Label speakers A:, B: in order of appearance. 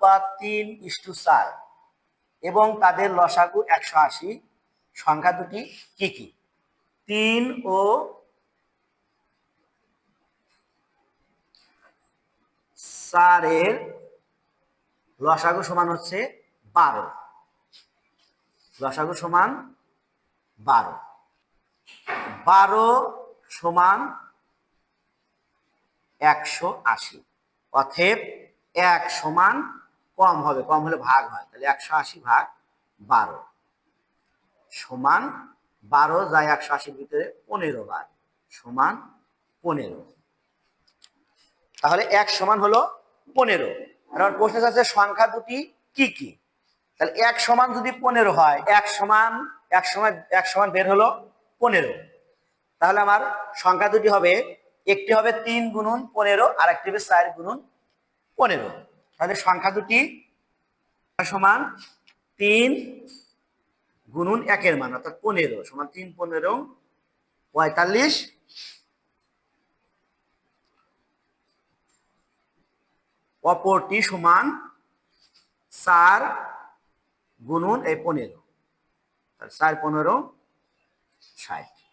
A: অনুপাত তিন ইস্টু চার এবং তাদের লসাগু একশো আশি। সংখ্যা দুটি কি কি? তিন ও চারের লসাগু সমান হচ্ছে বারো। লসাগু সমান বারো। বারো সমান একশো আশি। অথব এক সমান কম হবে, কম হলে ভাগ হয়, তাহলে একশো আশি ভাগ বারো। সমান বারো যায় একশো আশির ভিতরে পনেরো বার, সমান পনেরো। তাহলে এক সমান হলো পনেরো। আমার প্রশ্ন আছে সংখ্যা দুটি কি কি? তাহলে এক সমান যদি পনেরো হয়, এক সমান এক সমান এক সমান বের হলো পনেরো। তাহলে আমার সংখ্যা দুটি হবে, একটি হবে তিন গুণন পনেরো আর একটি হবে চার গুণন পনেরো। তাহলে সংখ্যা দুটি সমান তিন গুণন একের মান, অর্থাৎ পনেরো, সমান তিন, পনেরো, পঁয়তাল্লিশ। অপরটি সমান চার গুণন এই পনেরো চার, পনেরো, ষাট।